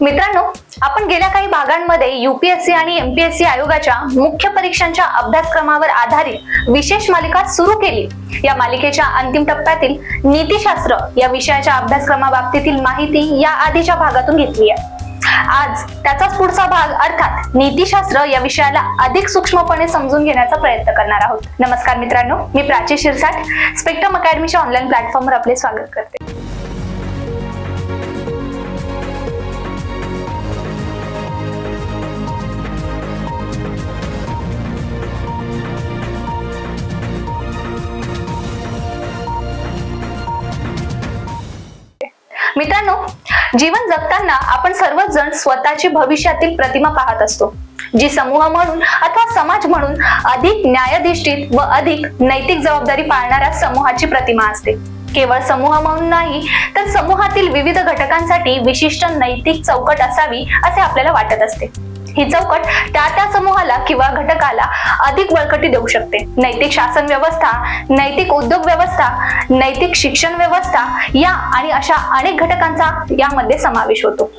मित्रांनो आपण गेल्या काही भागांमध्ये युपीएससी आणि एमपीएससी आयोगाच्या मुख्य परीक्षांच्या अभ्यासक्रमावर आधारित विशेष मालिका सुरू केली. या मालिकेच्या अंतिम टप्प्यातील नीतीशास्त्र या विषयाच्या अभ्यासक्रमाबाबतीतील माहिती या आधीच्या भागातून घेतली आहे. आज त्याचाच पुढचा भाग अर्थात नीतीशास्त्र या विषयाला अधिक सूक्ष्मपणे समजून घेण्याचा प्रयत्न करणार आहोत. नमस्कार मित्रांनो मी प्राची शिरसाट स्पेक्ट्रम अकॅडमीच्या ऑनलाईन प्लॅटफॉर्मवर आपले स्वागत करते. मित्रांनो जीवन जगताना आपण सर्वच जण स्वतःची भविष्यातील प्रतिमा पाहत असतो. जी समूह म्हणून अथवा समाज म्हणून अधिक न्यायाधिष्ठित व अधिक नैतिक जबाबदारी पाळणाऱ्या समूहाची प्रतिमा असते. केवळ समूह म्हणून नाही तर समूहातील विविध घटकांसाठी विशिष्ट नैतिक चौकट असावी असे आपल्याला वाटत असते. ही चौकट त्या त्या समूहाला किंवा घटकाला अधिक बळकटी देऊ शकते. नैतिक शासन व्यवस्था नैतिक उद्योग व्यवस्था नैतिक शिक्षण व्यवस्था या आणि अशा अनेक घटकांचा यामध्ये समावेश होतो.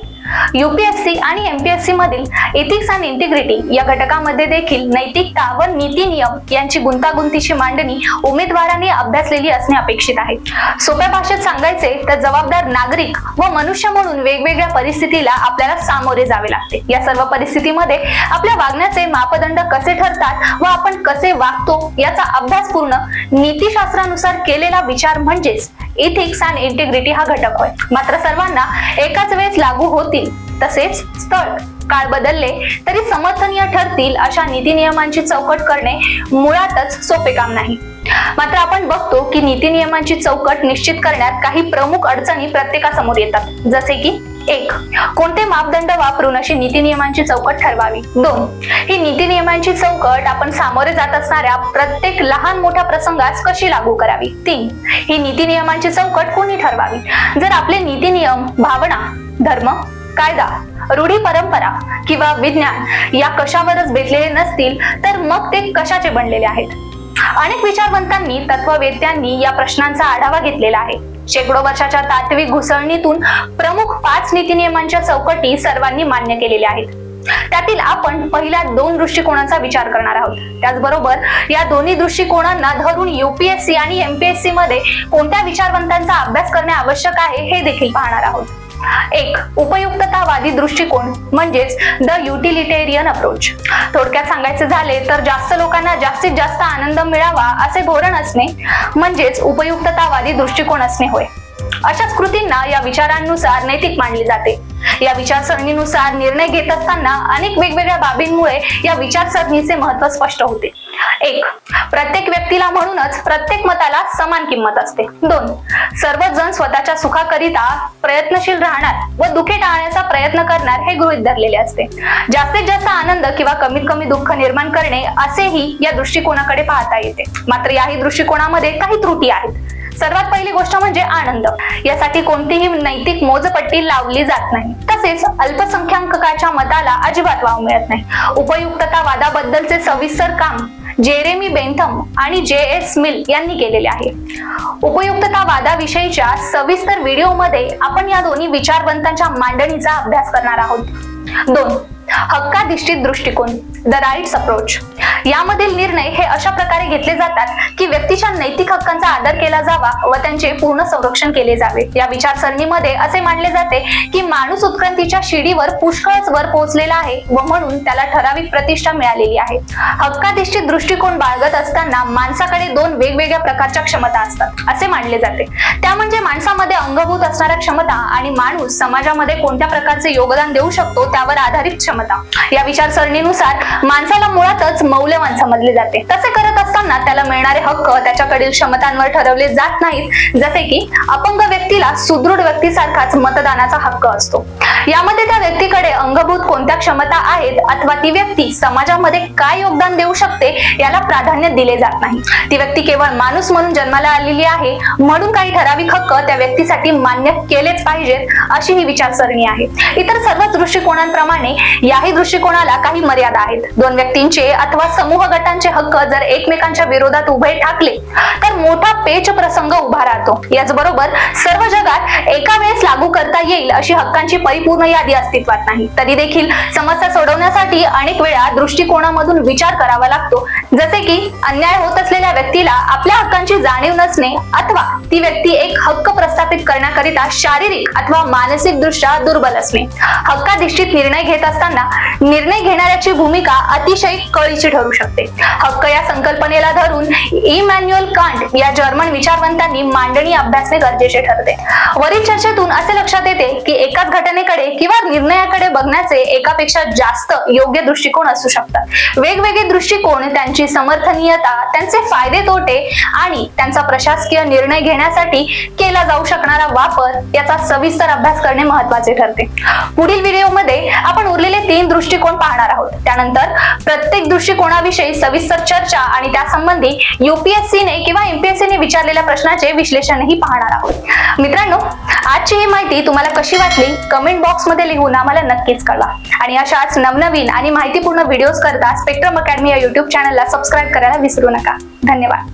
युपीएससी आणि एमपीएससी मधील इथिक्स अँड इंटिग्रिटी या घटकामध्ये देखील नैतिकता व नीती नियम यांची गुंतागुंतीची मांडणी उमेदवारांनी अभ्यासलेली असणे अपेक्षित आहे. सोप्या भाषेत सांगायचे तर जबाबदार नागरिक व मनुष्य म्हणून वेगवेगळ्या परिस्थितीला आपल्याला सामोरे जावे लागते. या सर्व परिस्थितीमध्ये आपल्या वागण्याचे मापदंड कसे ठरतात व आपण कसे वागतो याचा अभ्यास पूर्ण नीतिशास्त्रानुसार केलेला विचार म्हणजेच इथिक्स अँड इंटिग्रिटी हा घटक होय. मात्र सर्वांना एकाच वेळेस लागू होतील तसेच स्थळ काळ बदलले तरी समर्थनीय ठरतील अशा नीती नियमांची चौकट करणे मुळातच सोपे काम नाही. मात्र आपण बघतो की नीती नियमांची चौकट निश्चित करण्यात काही प्रमुख अडचणी प्रत्येकासमोर येतात. जसे की एक कोणते मापदंड वापरून अशी नीती नियमांची चौकट ठरवावी? दोन ही नीती नियमांची चौकट आपण सामोरे जात असणाऱ्या प्रत्येक लहान मोठ्या प्रसंगास कशी लागू करावी? तीन ही नीती नियमांची चौकट कोणी ठरवावी? जर आपले नीती नियम भावना धर्म कायदा रूढी परंपरा किंवा विज्ञान या कशावरच बेतलेले नसतील तर मग ते कशाचे बनलेले आहेत? अनेक विचारवंतांनी तत्ववेत्यांनी या प्रश्नांचा आढावा घेतलेला आहे. शेकडो वर्षाच्या तात्विक घुसळणीतून प्रमुख पाच नीती नियमांच्या चौकटी सर्वांनी मान्य केलेल्या आहेत. त्यातील आपण पहिल्या दोन दृष्टिकोनांचा विचार करणार आहोत. त्याचबरोबर या दोन्ही दृष्टिकोनांना धरून युपीएससी आणि एमपीएससी मध्ये कोणत्या विचारवंतांचा अभ्यास करणे आवश्यक आहे हे देखील पाहणार आहोत. एक उपयुक्ततावादी दृष्टिकोन म्हणजेच द युटिलिटेरियन अप्रोच थोडक्यात सांगायचे झाले तर जास्त लोकांना जास्तीत जास्त आनंद मिळावा असे धोरण असणे म्हणजेच उपयुक्ततावादी दृष्टिकोन असणे होय. अशाच कृतींना या विचारांनुसार नैतिक मानले जाते. या विचारसरणीनुसार निर्णय घेत असताना अनेक वेगवेगळ्या बाबींमुळे या विचारसरणीचे महत्त्व स्पष्ट होते. एक. प्रत्येक व्यक्तीला म्हणूनच प्रत्येक मताला समान किंमत असते. दोन. सर्वजण स्वतःच्या सुखाकरिता प्रयत्नशील राहणार व दुखे टाळण्याचा प्रयत्न करणार हे गृहीत धरलेले असते. जास्तीत जास्त आनंद किंवा कमीत कमी दुःख निर्माण करणे असेही या दृष्टिकोनाकडे पाहता येते. मात्र याही दृष्टिकोनामध्ये काही त्रुटी आहेत. सर्वात पहिली गोष्ट म्हणजे आनंद. यासाठी कोणतीही नैतिक मोजपट्टी लावली जात नाही. तसेच अल्पसंख्याकाच्या मताला अजिबात वाव मिळत नाही. उपयुक्तता वादाबद्दलचे सविस्तर काम जेरेमी बेंथम आणि जे एस मिल यांनी केलेले आहे. उपयुक्तता वादाविषयीच्या सविस्तर व्हिडिओमध्ये आपण या दोन्ही विचारवंतांच्या मांडणीचा अभ्यास करणार आहोत. दोन हक्काधिष्ठित दृष्टिकोन द राईट्स अप्रोच यामधील निर्णय हे अशा प्रकारे घेतले जातात की व्यक्तीच्या नैतिक हक्कांचा आदर केला जावा व त्यांचे पूर्ण संरक्षण केले जावे. या विचारसरणीमध्ये असे मानले जाते की माणूस उत्क्रांतीच्या शिडीवर पुष्कळच वर पोहोचलेला आहे व म्हणून त्याला ठराविक प्रतिष्ठा मिळालेली आहे. हक्काधिष्ठित दृष्टिकोन बाळगत असताना माणसाकडे दोन वेगवेगळ्या प्रकारच्या क्षमता असतात असे मानले जाते. त्या म्हणजे माणसामध्ये अंगभूत असणाऱ्या क्षमता आणि माणूस समाजामध्ये कोणत्या प्रकारचे योगदान देऊ शकतो त्यावर आधारित क्षमता. या विचारसरणीनुसार माणसाला मुळातच मौल्यवान समजले जाते. तसे करत असताना त्याला मिळणारे हक्क त्याच्याकडील क्षमतांवर ठरवले जात नाहीत. जसे की अपंग व्यक्तीला सुदृढ व्यक्तीसारखाच मतदानाचा हक्क असतो. यामध्ये त्या व्यक्तीकडे अंगभूत कोणत्या क्षमता आहेत अथवा ती व्यक्ती समाजामध्ये काय योगदान देऊ शकते याला प्राधान्य दिले जात नाही. ती व्यक्ती केवळ माणूस म्हणून जन्माला आलेली आहे म्हणून काही ठराविक हक्क त्या व्यक्तीसाठी मान्य केलेच पाहिजेत अशी ही विचारसरणी आहे. इतर सर्व दृष्टिकोनांप्रमाणे याही दृष्टिकोनाला काही मर्यादा आहेत. दोन व्यक्तींचे अथवा समूह गटांचे हक्क जर एकमेकांच्या विरोधात उभे ठाकले तर मोठा पेच प्रसंग उभा राहतो. याचबरोबर सर्व जगात एका वेळेस लागू करता येईल अशी हक्कांची परिपूर्ण परिपूर्ण यादी अस्तित्वात नाही. तरी देखील समस्या सोडवण्यासाठी अनेक वेळा दृष्टिकोनामधून विचार करावा लागतो. जसे की अन्याय होत असलेल्या व्यक्तीला आपल्या हक्कांची जाणीव नसणे अथवा ती व्यक्ती एक हक्क प्रस्थापित करण्याकरिता शारीरिक अथवा मानसिक दृष्ट्या दुर्बल असणे. हक्काधिष्ठित निर्णय घेत असताना निर्णय घेणाऱ्याची भूमिका अतिशय कळीची ठरू शकते. हक्क या संकल्पनेला धरून इमॅन्युअल कांट या जर्मन विचारवंतांनी मांडणी अभ्यासणे गरजेचे ठरते. वरील चर्चेतून असे लक्षात येते की एकाच घटनेकडे किंवा निर्णयाकडे बघण्याचे एकापेक्षा जास्त योग्य दृष्टिकोन असू शकतात. वेगवेगळे दृष्टिकोन त्यांची समर्थनीयता त्यांचे फायदे तोटे आणि त्यांचा प्रशासकीय निर्णय घेण्यासाठी केला जाऊ शकणारा वापर याचा सविस्तर अभ्यास करणे महत्त्वाचे ठरते. पुढील व्हिडिओमध्ये आपण उरलेले तीन दृष्टिकोन पाहणार आहोत. त्यानंतर प्रत्येक दृष्टिकोनाविषयी सविस्तर चर्चा आणि त्यासंबंधी युपीएससीने किंवा एमपीएससीने विचारलेल्या प्रश्नाचे विश्लेषणही पाहणार आहोत. मित्रांनो आजची ही माहिती तुम्हाला कशी वाटली? कमेंट बॉक्समध्ये लिहून आम्हाला नक्कीच कळवा. आणि अशाच नवनवीन आणि माहितीपूर्ण व्हिडिओज करता स्पेक्ट्रम अकॅडमी या युट्यूब चॅनलला सबस्क्राईब करायला विसरू नका. धन्यवाद.